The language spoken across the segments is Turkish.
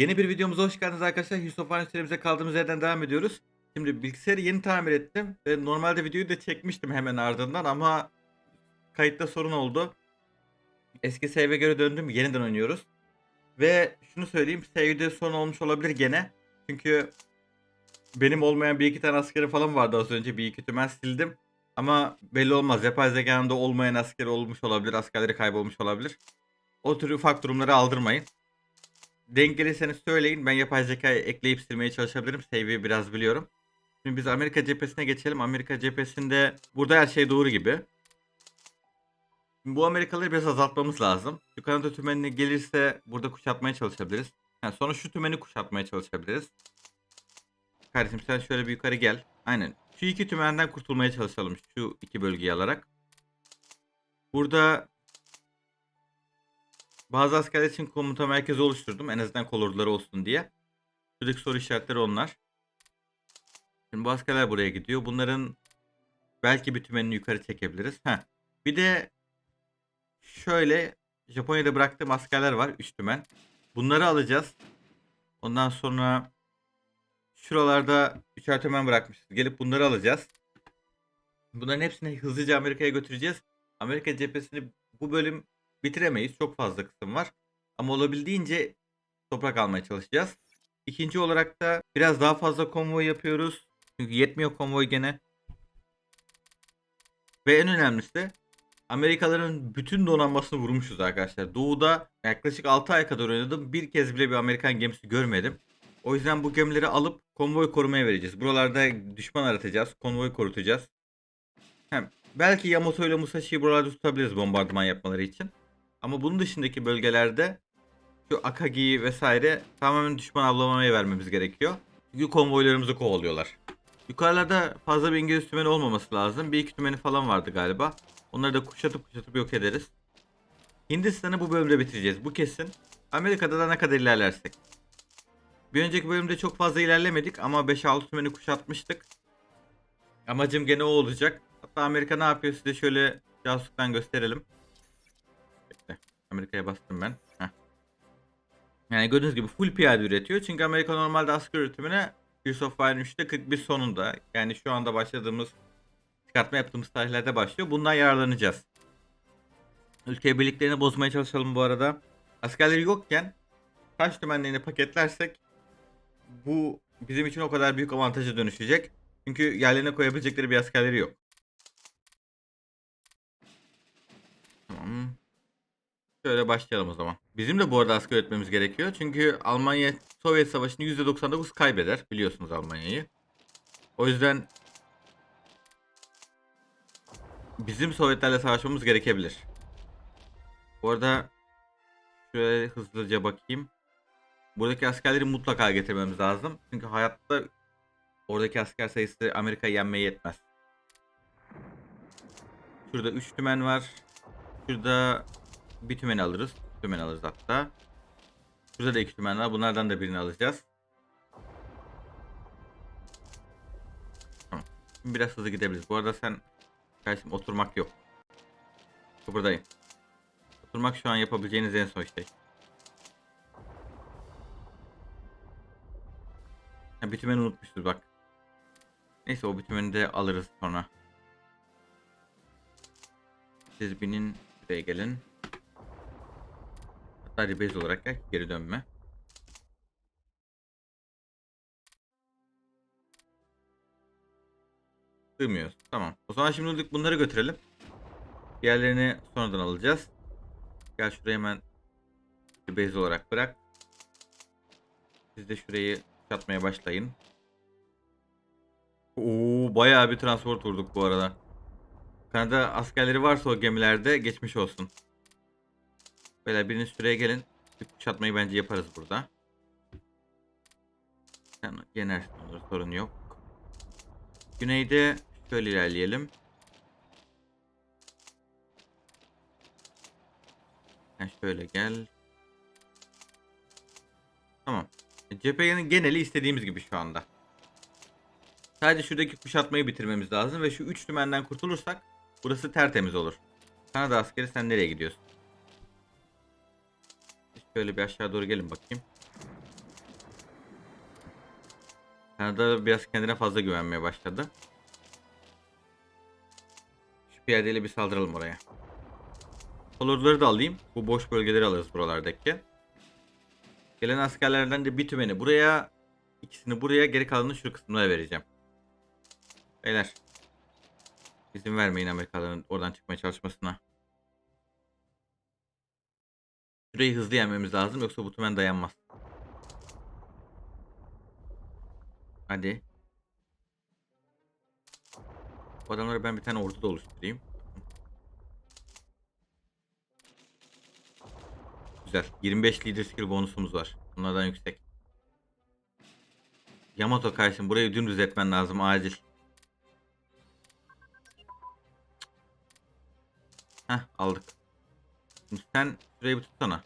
Yeni bir videomuza hoş geldiniz arkadaşlar. Aynı serimize kaldığımız yerden devam ediyoruz. Şimdi bilgisayarı yeni tamir ettim. Ve normalde videoyu da çekmiştim hemen ardından ama kayıtta sorun oldu. Eski save'e göre döndüm. Yeniden oynuyoruz. Ve şunu söyleyeyim. Save'de sorun olmuş olabilir gene. Çünkü benim olmayan bir iki tane askerim falan vardı az önce. Bir iki tümen sildim. Ama belli olmaz. Yapay zekanın da olmayan askeri olmuş olabilir. Askerleri kaybolmuş olabilir. O tür ufak durumları aldırmayın. Denk gelirseniz söyleyin. Ben yapay zekayı ekleyip silmeye çalışabilirim. Save'i biraz biliyorum. Şimdi biz Amerika cephesine geçelim. Amerika cephesinde burada her şey doğru gibi. Şimdi bu Amerikalıları biraz azaltmamız lazım. Şu Kanada tümenine gelirse burada kuşatmaya çalışabiliriz. Yani sonra şu tümeni kuşatmaya çalışabiliriz. Kardeşim sen şöyle bir yukarı gel. Aynen. Şu iki tümenden kurtulmaya çalışalım. Şu iki bölgeyi alarak. Burada bazı askerler için komuta merkezi oluşturdum. En azından kolorduları olsun diye. Şuradaki soru işaretleri onlar. Şimdi bu askerler buraya gidiyor. Bunların belki bir yukarı çekebiliriz. Heh. Bir de şöyle Japonya'da bıraktığım askerler var. 3 tümen. Bunları alacağız. Ondan sonra şuralarda 3'er tümen bırakmışız. Gelip bunları alacağız. Bunların hepsini hızlıca Amerika'ya götüreceğiz. Amerika cephesini bu bölüm bitiremeyiz. Çok fazla kısım var. Ama olabildiğince toprak almaya çalışacağız. İkinci olarak da biraz daha fazla konvoy yapıyoruz. Çünkü yetmiyor konvoy gene. Ve en önemlisi Amerikalıların bütün donanmasını vurmuşuz arkadaşlar. Doğu'da yaklaşık 6 ay kadar oynadım. Bir kez bile bir Amerikan gemisi görmedim. O yüzden bu gemileri alıp konvoy korumaya vereceğiz. Buralarda düşman aratacağız. Konvoy korutacağız. Hem belki Yamato ile Musashi'yi buralarda tutabiliriz bombardıman yapmaları için. Ama bunun dışındaki bölgelerde şu Akagi'yi vesaire tamamen düşman avlamaya vermemiz gerekiyor. Çünkü konvoylarımızı kovalıyorlar. Yukarılarda fazla bir İngiliz tümeni olmaması lazım. Bir iki tümeni falan vardı galiba. Onları da kuşatıp kuşatıp yok ederiz. Hindistan'ı bu bölümde bitireceğiz. Bu kesin. Amerika'da da ne kadar ilerlersek. Bir önceki bölümde çok fazla ilerlemedik ama 5-6 tümeni kuşatmıştık. Amacım gene o olacak. Hatta Amerika ne yapıyor size şöyle casusluktan gösterelim. Amerika'ya bastım ben. Heh. Yani gördüğünüz gibi full piyade üretiyor. Çünkü Amerika normalde asker üretimine Gears of War 3'te 41 sonunda. Yani şu anda başladığımız çıkartma yaptığımız tarihlerde başlıyor. Bundan yararlanacağız. Ülke birliklerini bozmaya çalışalım bu arada. Askerleri yokken taş tümenlerini paketlersek bu bizim için o kadar büyük avantaja dönüşecek. Çünkü yerlerine koyabilecekleri bir askerleri yok. Tamam. Şöyle başlayalım o zaman. Bizim de bu arada asker üretmemiz gerekiyor. Çünkü Almanya Sovyet Savaşı'nı %99 kaybeder. Biliyorsunuz Almanya'yı. O yüzden bizim Sovyetlerle savaşmamız gerekebilir. Bu arada şöyle hızlıca bakayım. Buradaki askerleri mutlaka getirmemiz lazım. Çünkü hayatta oradaki asker sayısı Amerika'yı yenmeye yetmez. Şurada 3 tümen var. Şurada bir tümen alırız. Tümen alırız hatta. Şurada da iki tümen var. Bunlardan da birini alacağız. Biraz hızlı gidebiliriz. Bu arada sen kardeşim oturmak yok. Buradayım. Oturmak şu an yapabileceğiniz en son şey. Ha, bitümeni unutmuşuz bak. Neyse o bitümeni de alırız sonra. Siz binin buraya gelin. Hatta rebase olarak gel geri dönme. Sığmıyoruz. Tamam. O zaman şimdilik bunları götürelim. Diğerlerini sonradan alacağız. Gel şuraya hemen rebase olarak bırak. Siz de şurayı Çatmaya başlayın. Oo bayağı bir transport vurduk bu arada. Kanada askerleri varsa o gemilerde geçmiş olsun. Böyle birinin süreye gelin. Bir kuşatmayı bence yaparız burada. Yenersin onları sorun yok. Güneyde şöyle ilerleyelim. Sen şöyle gel. Tamam. Cephenin geneli istediğimiz gibi şu anda. Sadece şuradaki kuşatmayı bitirmemiz lazım ve şu üç tümenden kurtulursak burası tertemiz olur. Kanada askeri sen nereye gidiyorsun? Şöyle bir aşağı doğru gelin bakayım. Kanada biraz kendine fazla güvenmeye başladı. Şu piyadeyle bir saldıralım oraya. Kolorları da alayım. Bu boş bölgeleri alırız buralardaki. Gelen askerlerden de bir tümeni buraya, ikisini buraya, geri kalanını şu kısmına vereceğim. Beyler. İzin vermeyin Amerikalıların oradan çıkmaya çalışmasına. Şurayı hızlı yenmemiz lazım yoksa bu tümen dayanmaz. Hadi. Bu adamlara ben bir tane ordu da oluşturayım. Güzel. 25 lider skill bonusumuz var. Bunlardan yüksek. Yamato karşım burayı dümdüz etmen lazım acil. Heh aldık. Şimdi sen şurayı bir tutsana.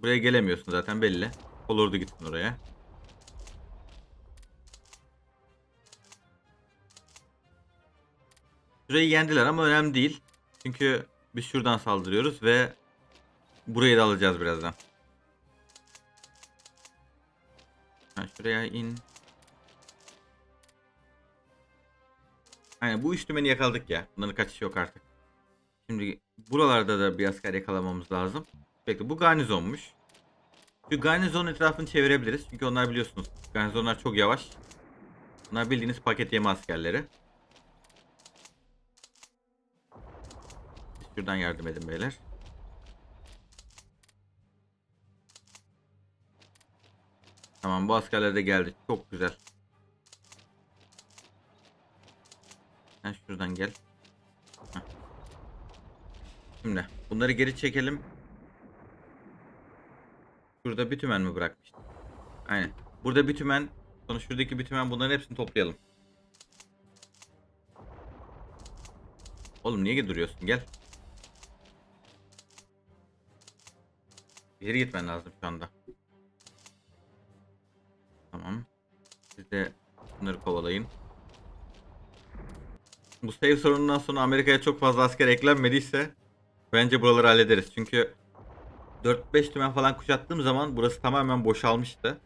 Buraya gelemiyorsun zaten belli. Olurdu gitsin oraya. Şurayı yendiler ama önemli değil. Çünkü biz şuradan saldırıyoruz ve burayı da alacağız birazdan. Ha, şuraya in. Aynen bu üç tümeni yakaladık ya. Bunların kaçışı yok artık. Şimdi buralarda da bir asker yakalamamız lazım. Bekle bu garnizonmuş. Şu garnizon etrafını çevirebiliriz. Çünkü onlar biliyorsunuz garnizonlar çok yavaş. Bunlar bildiğiniz paket yeme askerleri. Şuradan yardım edin beyler. Tamam bu askerler de geldi. Çok güzel. Sen şuradan gel. Şimdi bunları geri çekelim. Şurada bir tümen mi bırakmıştım? Aynen. Burada bir tümen. Sonra şuradaki bir tümen bunların hepsini toplayalım. Oğlum niye duruyorsun? Gel. Geri gitmen lazım şu anda. Tamam. Siz de bunları kovalayın. Bu save sorunundan sonra Amerika'ya çok fazla asker eklenmediyse bence buraları hallederiz. Çünkü 4-5 tümen falan kuşattığım zaman burası tamamen boşalmıştı.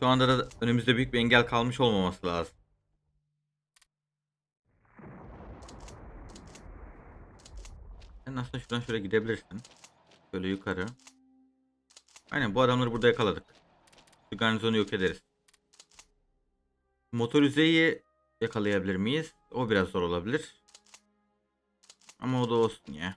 Şu anda da önümüzde büyük bir engel kalmış olmaması lazım. Sen aslında şuradan şöyle gidebilirsin. Şöyle yukarı. Aynen bu adamları burada yakaladık. Şu garnizonu yok ederiz. Motorizeyi yakalayabilir miyiz? O biraz zor olabilir. Ama o da olsun ya.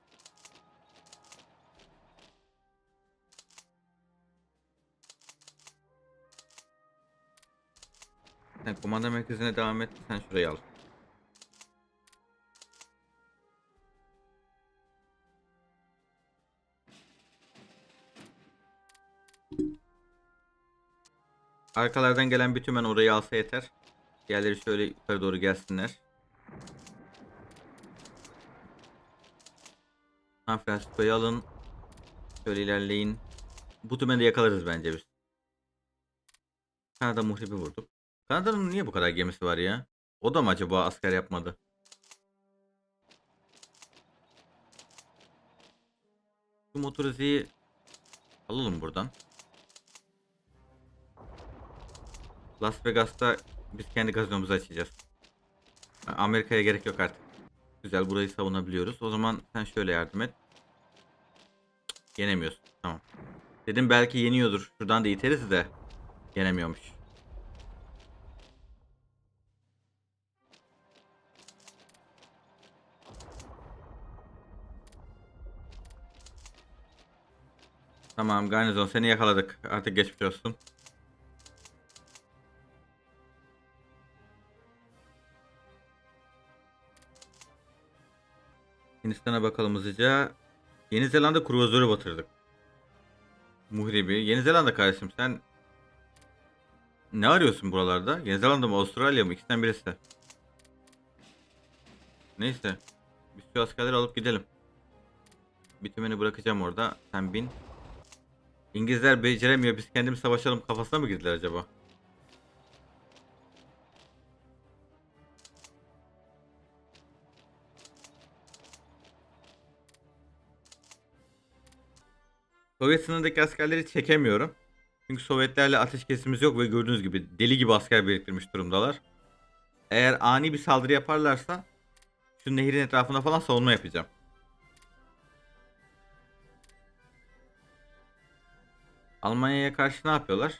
Sen komanda merkezine devam et. Sen şurayı al. Arkalardan gelen bir tümen orayı alsa yeter. Diğerleri şöyle yukarı doğru gelsinler. San Francisco'yu alın. Şöyle ilerleyin. Bu tümeni de yakalarız bence biz. Kanada muhribi vurduk. Kanada'nın niye bu kadar gemisi var ya? O da mı acaba asker yapmadı? Bu motorizeyi alalım buradan. Las Vegas'ta biz kendi gazinomuzu açacağız. Amerika'ya gerek yok artık. Güzel burayı savunabiliyoruz. O zaman sen şöyle yardım et. Yenemiyorsun. Tamam. Dedim belki yeniyordur. Şuradan da iteriz de. Yenemiyormuş. Tamam garnizon seni yakaladık. Artık geçmiş olsun. Hindistan'a bakalım hızlıca. Yeni Zelanda kruvazörü batırdık. Muhribi. Yeni Zelanda kardeşim sen ne arıyorsun buralarda? Yeni Zelanda mı Avustralya mı? İkisinden birisi. Neyse. Biz şu askerleri alıp gidelim. Bitimini bırakacağım orada. Sen bin. İngilizler beceremiyor. Biz kendimiz savaşalım kafasına mı girdiler acaba? Sovyet sınırındaki askerleri çekemiyorum. Çünkü Sovyetlerle ateşkesimiz yok ve gördüğünüz gibi deli gibi asker biriktirmiş durumdalar. Eğer ani bir saldırı yaparlarsa şu nehrin etrafında falan savunma yapacağım. Almanya'ya karşı ne yapıyorlar?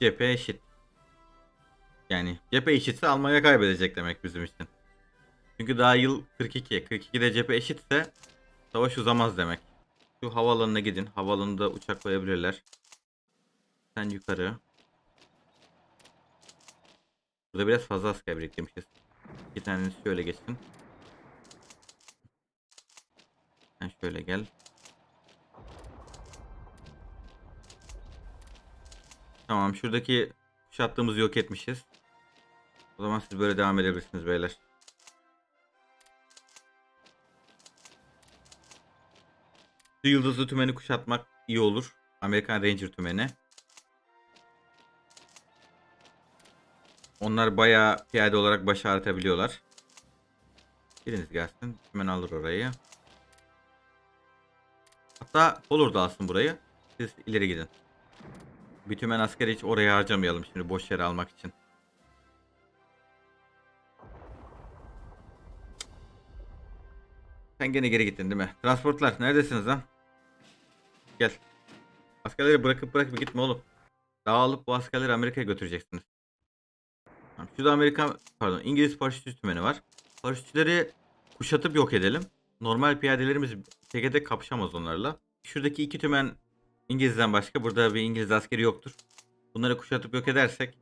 Cephe eşit. Yani cephe eşitse Almanya kaybedecek demek bizim için. Çünkü daha yıl 42. 42'de cephe eşitse savaş uzamaz demek. Şu havaalanına gidin. Havaalanında uçak koyabilirler. Sen yukarı. Burada biraz fazla asker biriktirmişiz. İki tanesi şöyle geçsin. Sen şöyle gel. Tamam şuradaki kuşattığımızı yok etmişiz. O zaman siz böyle devam edebilirsiniz beyler. Yıldızlı tümeni kuşatmak iyi olur. Amerikan Ranger tümeni. Onlar bayağı piyade olarak baş ağrıtabiliyorlar. Biriniz gelsin. Tümen alır orayı. Hatta olur da alsın burayı. Siz ileri gidin. Bir tümen askeri hiç oraya harcamayalım şimdi boş yere almak için. Sen gene geri gittin değil mi? Transportlar neredesiniz lan? Gel. Askerleri bırakıp bırakıp gitme oğlum. Dağılıp bu askerleri Amerika'ya götüreceksiniz. Şurada Amerika pardon İngiliz paraşütçü tümeni var. Paraşütçüleri kuşatıp yok edelim. Normal piyadelerimiz tek tek kapışamaz onlarla. Şuradaki iki tümen İngiliz'den başka burada bir İngiliz askeri yoktur. Bunları kuşatıp yok edersek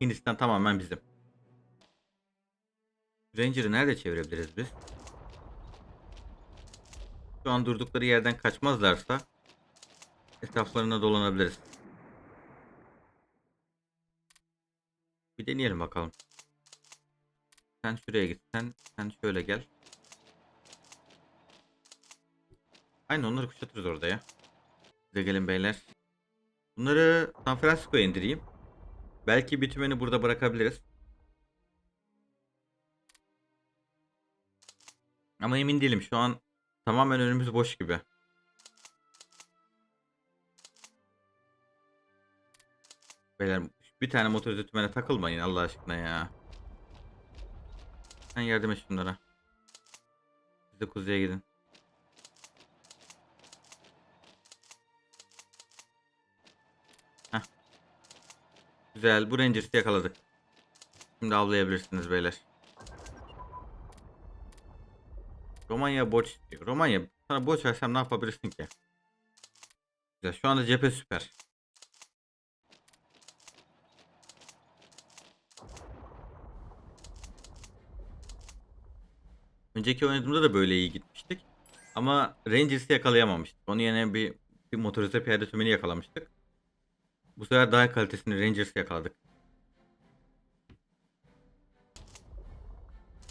Hindistan tamamen bizim. Ranger'ı nerede çevirebiliriz biz? Şu an durdukları yerden kaçmazlarsa etraflarına dolanabiliriz. Bir deneyelim bakalım. Sen şuraya git. Sen, sen şöyle gel. Aynen onları kuşatırız orada ya. Size gelin beyler. Bunları San Francisco'ya indireyim. Belki bir tümeni burada bırakabiliriz. Ama emin değilim. Şu an tamamen önümüz boş gibi. Beyler bir tane motorize tümene takılmayın Allah aşkına ya. Sen yardım et şunlara. Siz de kuzeye gidin. Heh. Güzel. Bu Rangers'ı yakaladık. Şimdi avlayabilirsiniz beyler. Romanya borç istiyor. Romanya sana borç versem ne yapabilirsin ki? Güzel. Şu anda cephe süper. Önceki oynadığımda da böyle iyi gitmiştik. Ama Rangers'ı yakalayamamıştık. Onun yerine bir, bir motorize piyade tümeni yakalamıştık. Bu sefer daha kalitesini Rangers'ı yakaladık.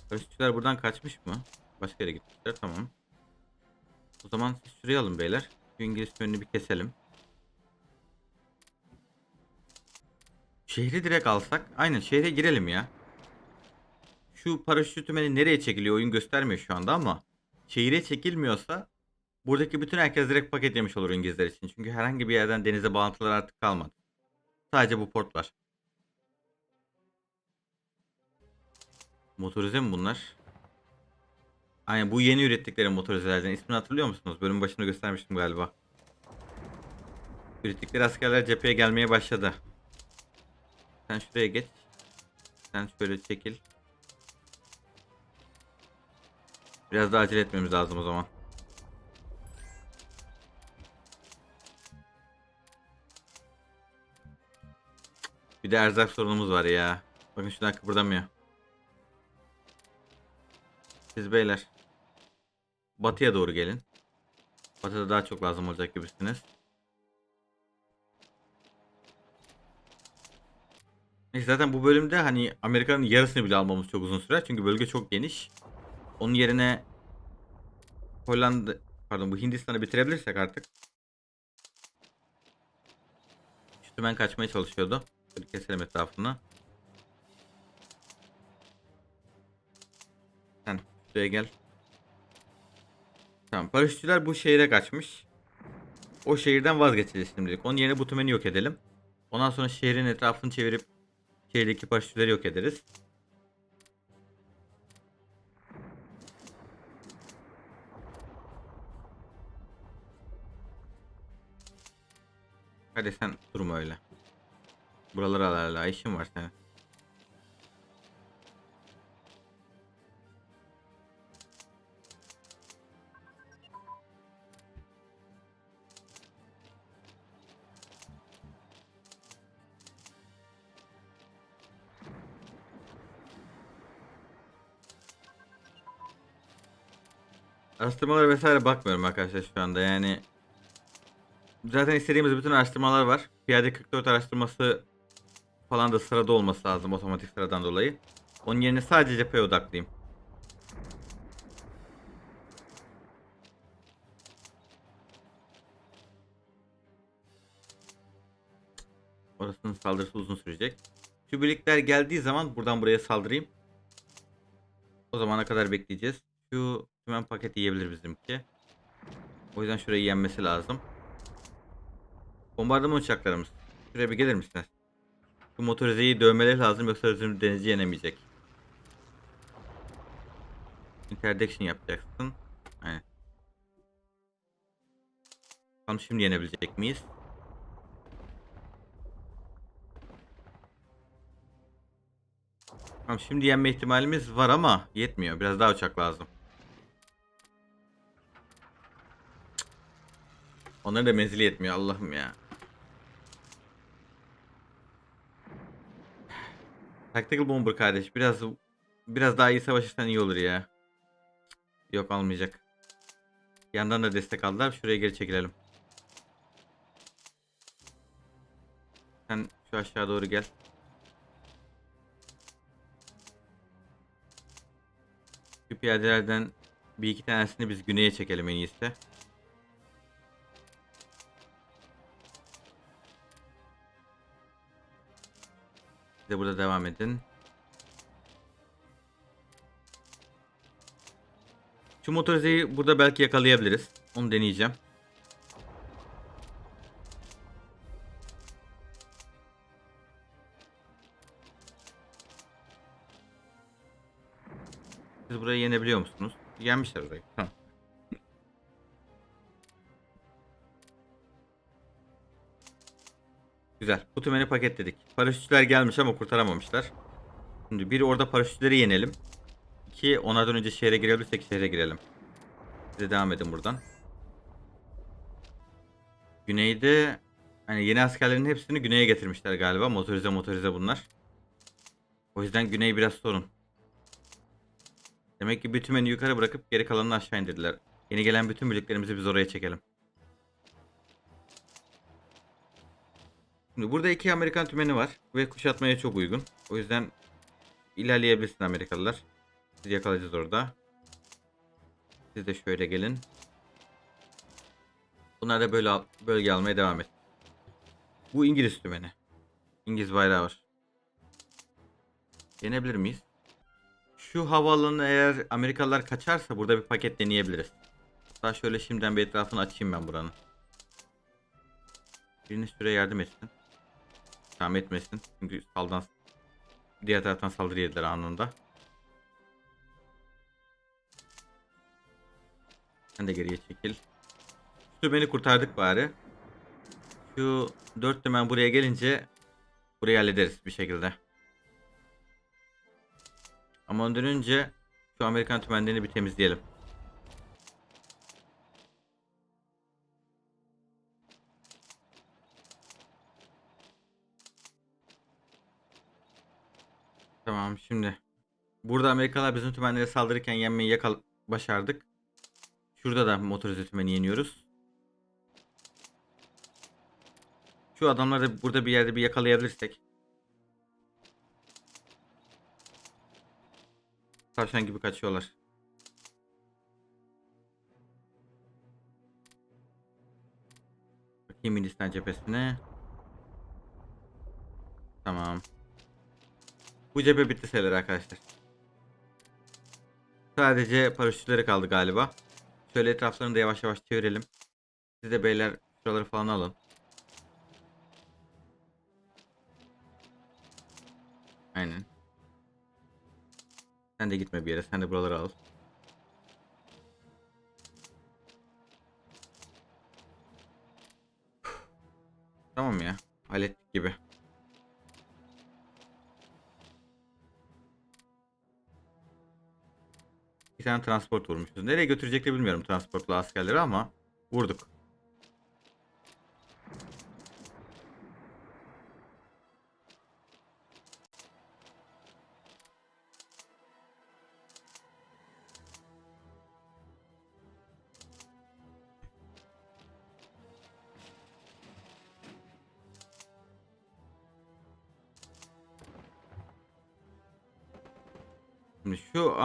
Paraşütçüler buradan kaçmış mı? Başka yere gitmişler. Tamam. O zaman siz şuraya alın beyler. Şu İngiliz tümenini bir keselim. Şehri direkt alsak. Aynen şehre girelim ya. Şu paraşüt tümeni nereye çekiliyor oyun göstermiyor şu anda ama şehire çekilmiyorsa buradaki bütün herkes direkt paket yemiş olur İngilizler için. Çünkü herhangi bir yerden denize bağlantılar artık kalmadı. Sadece bu port var. Motorize mi bunlar? Aynen bu yeni ürettikleri motorizelerden. İsmini hatırlıyor musunuz? Bölüm başında göstermiştim galiba. Ürettikleri askerler cepheye gelmeye başladı. Sen şuraya geç. Sen şöyle çekil. Biraz daha acele etmemiz lazım o zaman. Bir de erzak sorunumuz var ya. Bakın şunlar kıpırdamıyor. Siz beyler. Batıya doğru gelin. Batıda daha çok lazım olacak gibisiniz. Neyse zaten bu bölümde hani Amerika'nın yarısını bile almamız çok uzun sürer. Çünkü bölge çok geniş. Onun yerine Hollanda pardon bu Hindistan'ı bitirebilirsek artık. Şu tümen kaçmaya çalışıyordu. Şöyle keselim etrafını. Sen şuraya gel. Tamam paraşütçüler bu şehre kaçmış. O şehirden vazgeçeceğiz şimdilik. Onun yerine bu yok edelim. Ondan sonra şehrin etrafını çevirip şehirdeki paraşütleri yok ederiz. Hadi sen durma öyle. Buraları al hala işin var senin. Araştırmalara vesaire bakmıyorum arkadaşlar şu anda yani. Zaten istediğimiz bütün araştırmalar var. Piyade 44 araştırması falan da sırada olması lazım otomatik sıradan dolayı. Onun yerine sadece cepheye odaklıyım. Orasının saldırısı uzun sürecek. Şu geldiği zaman buradan buraya saldırayım. O zamana kadar bekleyeceğiz. Şu tümen paketi yiyebilir bizimki. O yüzden şurayı yenmesi lazım. Bombardıman uçaklarımız. Şuraya bir gelir misiniz? Bu motorizeyi dövmeleri lazım yoksa özüm denizci yenemeyecek. Interdiction yapacaksın. Aynen. Bakalım şimdi yenebilecek miyiz? Tamam şimdi yenme ihtimalimiz var ama yetmiyor. Biraz daha uçak lazım. Onların da menzili yetmiyor Allah'ım ya. Tactical Bomber kardeş biraz biraz daha iyi savaşırsan iyi olur ya. Yok almayacak. Yandan da destek aldılar. Şuraya geri çekilelim. Sen şu aşağı doğru gel. Şu piyadelerden bir iki tanesini biz güneye çekelim en iyisi. De burada devam edin. Şu motorizeyi burada belki yakalayabiliriz. Onu deneyeceğim. Siz burayı yenebiliyor musunuz? Yenmişler orayı. Tamam. Güzel. Bu tümeni paketledik. Paraşütçüler gelmiş ama kurtaramamışlar. Şimdi bir orada paraşütleri yenelim. İki onlardan önce şehre girebilirsek şehre girelim. Size devam edin buradan. Güneyde hani yeni askerlerin hepsini güneye getirmişler galiba. Motorize motorize bunlar. O yüzden güney biraz sorun. Demek ki bir tümeni yukarı bırakıp geri kalanını aşağı indirdiler. Yeni gelen bütün birliklerimizi biz oraya çekelim. Şimdi burada iki Amerikan tümeni var ve kuşatmaya çok uygun. O yüzden ilerleyebilirsin Amerikalılar. Sizi yakalayacağız orada. Siz de şöyle gelin. Bunlar da böyle al- bölge almaya devam et. Bu İngiliz tümeni. İngiliz bayrağı var. Yenebilir miyiz? Şu havaalanı eğer Amerikalılar kaçarsa burada bir paket deneyebiliriz. Daha şöyle şimdiden bir etrafını açayım ben buranın. Biriniz şuraya yardım etsin. Tamam etmesin. Çünkü saldan diğer taraftan saldırı yediler anında. Sen de geriye çekil. Şu beni kurtardık bari. Şu dört tümen buraya gelince burayı hallederiz bir şekilde. Ama ondan önce şu Amerikan tümenlerini bir temizleyelim. Tamam şimdi. Burada Amerikalılar bizim tümenlere saldırırken yenmeyi yakal başardık. Şurada da motorize tümeni yeniyoruz. Şu adamları da burada bir yerde bir yakalayabilirsek. Tavşan gibi kaçıyorlar. Bakayım Hindistan cephesine. Tamam. Bu cephe bitti sayılır arkadaşlar. Sadece paraşütleri kaldı galiba. Şöyle etraflarını da yavaş yavaş çevirelim. Siz de beyler Şuraları falan alın. Aynen. Sen de gitme bir yere. Sen de buraları al. Tamam ya. Hallettik gibi. Bir tane transport vurmuşuz. Nereye götürecekleri bilmiyorum transportlu askerleri ama vurduk.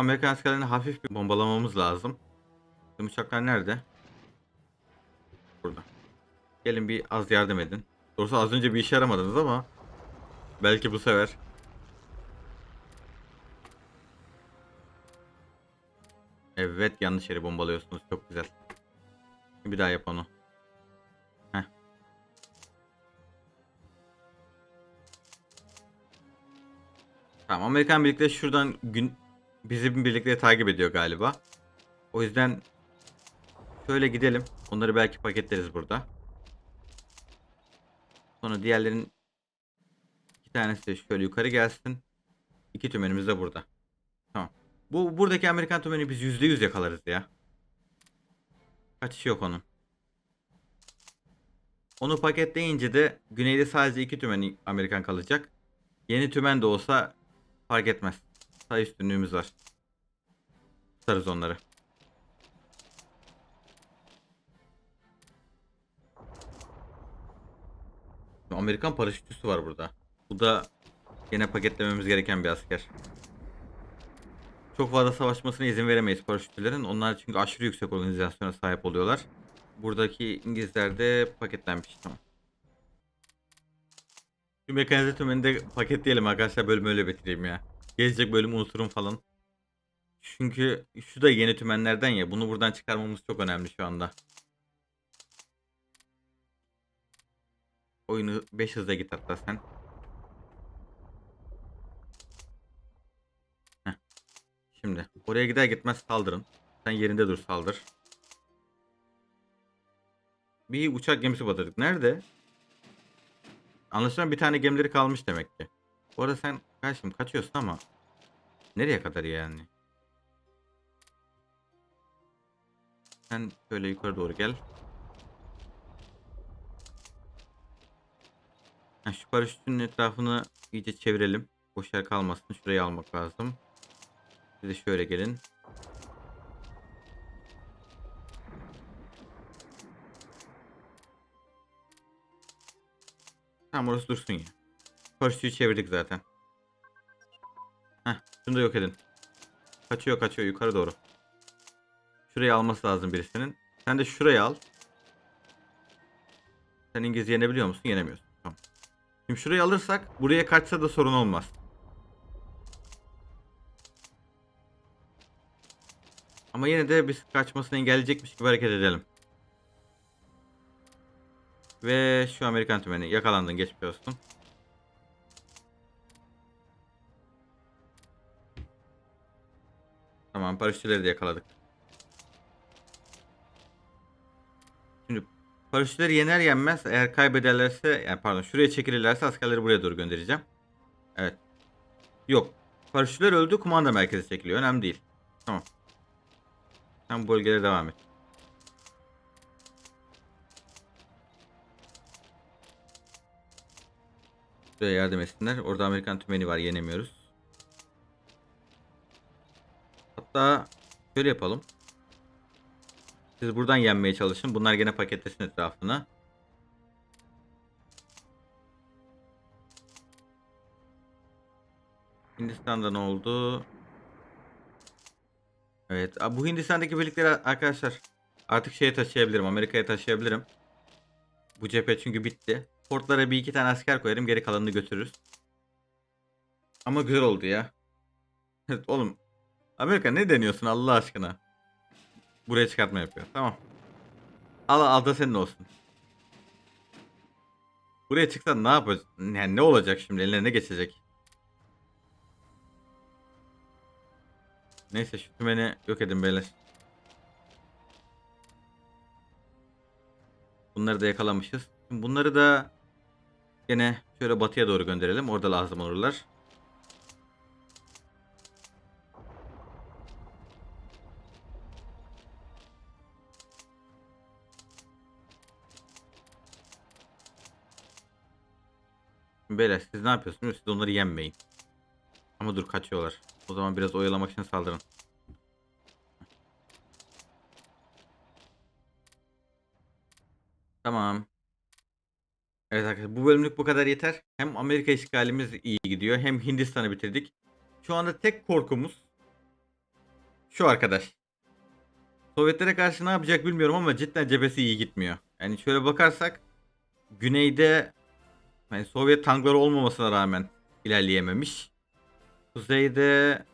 Amerikan askerlerini hafif bir bombalamamız lazım. Bizim uçaklar nerede? Burada. Gelin bir az yardım edin. Doğrusu az önce bir işe yaramadınız ama belki bu sefer. Evet yanlış yere bombalıyorsunuz. Çok güzel. Bir daha yap onu. Tamam Amerikan birlikleri şuradan gün bizim birlikleri takip ediyor galiba. O yüzden şöyle gidelim. Onları belki paketleriz burada. Sonra diğerlerin iki tanesi de şöyle yukarı gelsin. İki tümenimiz de burada. Tamam. Bu buradaki Amerikan tümeni biz yüzde yüz yakalarız ya. Kaçışı yok onun. Onu paketleyince de güneyde sadece iki tümeni Amerikan kalacak. Yeni tümen de olsa fark etmez. Sayı üstünlüğümüz var. Tutarız onları. Amerikan paraşütçüsü var burada. Bu da yine paketlememiz gereken bir asker. Çok fazla savaşmasına izin veremeyiz paraşütçülerin. Onlar çünkü aşırı yüksek organizasyona sahip oluyorlar. Buradaki İngilizler de paketlenmiş. Tamam. Şu mekanize tümeni de paketleyelim arkadaşlar. Bölümü öyle bitireyim ya. Gelecek bölümü unuturum falan. Çünkü şu da yeni tümenlerden ya. Bunu buradan çıkarmamız çok önemli şu anda. Oyunu 5 hızla git hatta sen. Heh. Şimdi oraya gider gitmez saldırın. Sen yerinde dur saldır. Bir uçak gemisi batırdık. Nerede? Anlaşılan bir tane gemileri kalmış demek ki. Bu arada sen kaçtım kaçıyorsun ama nereye kadar yani? Sen şöyle yukarı doğru gel. Şu paraşütün etrafını iyice çevirelim. Boş yer kalmasın. Şurayı almak lazım. Siz de şöyle gelin. Tamam orası dursun ya. Paraşütü çevirdik zaten. Şunu da yok edin. Kaçıyor kaçıyor yukarı doğru. Şurayı alması lazım birisinin. Sen de şurayı al. Sen İngilizce yenebiliyor musun? Yenemiyorsun. Tamam. Şimdi şurayı alırsak buraya kaçsa da sorun olmaz. Ama yine de biz kaçmasını engelleyecekmiş gibi hareket edelim. Ve şu Amerikan tümeni yakalandın geçmiş olsun. Tamam paraşütleri de yakaladık. Şimdi paraşütleri yener yenmez eğer kaybederlerse yani pardon şuraya çekilirlerse askerleri buraya doğru göndereceğim. Evet. Yok. Paraşütler öldü kumanda merkezi çekiliyor. Önemli değil. Tamam. Sen bu bölgede devam et. Şuraya yardım etsinler. Orada Amerikan tümeni var. Yenemiyoruz. Hatta şöyle yapalım. Siz buradan yenmeye çalışın. Bunlar gene paketlesin etrafına. Hindistan'da ne oldu? Evet. Bu Hindistan'daki birlikleri arkadaşlar artık şeye taşıyabilirim. Amerika'ya taşıyabilirim. Bu cephe çünkü bitti. Portlara bir iki tane asker koyarım. Geri kalanını götürürüz. Ama güzel oldu ya. Oğlum. Amerika ne deniyorsun Allah aşkına? Buraya çıkartma yapıyor. Tamam. Al al da senin olsun. Buraya çıksan ne yapacak? Yani ne olacak şimdi? Eline ne geçecek? Neyse şu tümeni yok edin beyler. Bunları da yakalamışız. Şimdi bunları da gene şöyle batıya doğru gönderelim. Orada lazım olurlar. Beyler siz ne yapıyorsunuz? Siz onları yenmeyin. Ama dur kaçıyorlar. O zaman biraz oyalamak için saldırın. Tamam. Evet arkadaşlar bu bölümlük bu kadar yeter. Hem Amerika işgalimiz iyi gidiyor hem Hindistan'ı bitirdik. Şu anda tek korkumuz şu arkadaş. Sovyetlere karşı ne yapacak bilmiyorum ama cidden cephesi iyi gitmiyor. Yani şöyle bakarsak güneyde yani Sovyet tankları olmamasına rağmen ilerleyememiş. Kuzeyde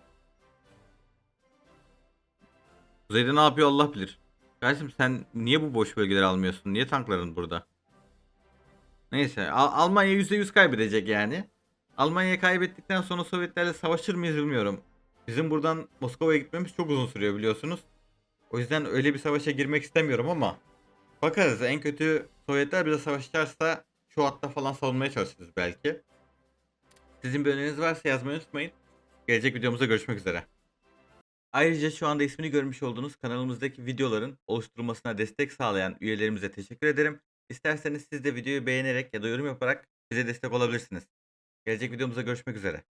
Kuzeyde ne yapıyor Allah bilir. Kardeşim sen niye bu boş bölgeleri almıyorsun? Niye tankların burada? Neyse Al- Almanya %100 kaybedecek yani. Almanya kaybettikten sonra Sovyetlerle savaşır mıyız bilmiyorum. Bizim buradan Moskova'ya gitmemiz çok uzun sürüyor biliyorsunuz. O yüzden öyle bir savaşa girmek istemiyorum ama bakarız en kötü Sovyetler bize savaşırsa şu hatta falan savunmaya çalışırız belki. Sizin bir öneriniz varsa yazmayı unutmayın. Gelecek videomuzda görüşmek üzere. Ayrıca şu anda ismini görmüş olduğunuz kanalımızdaki videoların oluşturulmasına destek sağlayan üyelerimize teşekkür ederim. İsterseniz siz de videoyu beğenerek ya da yorum yaparak bize destek olabilirsiniz. Gelecek videomuzda görüşmek üzere.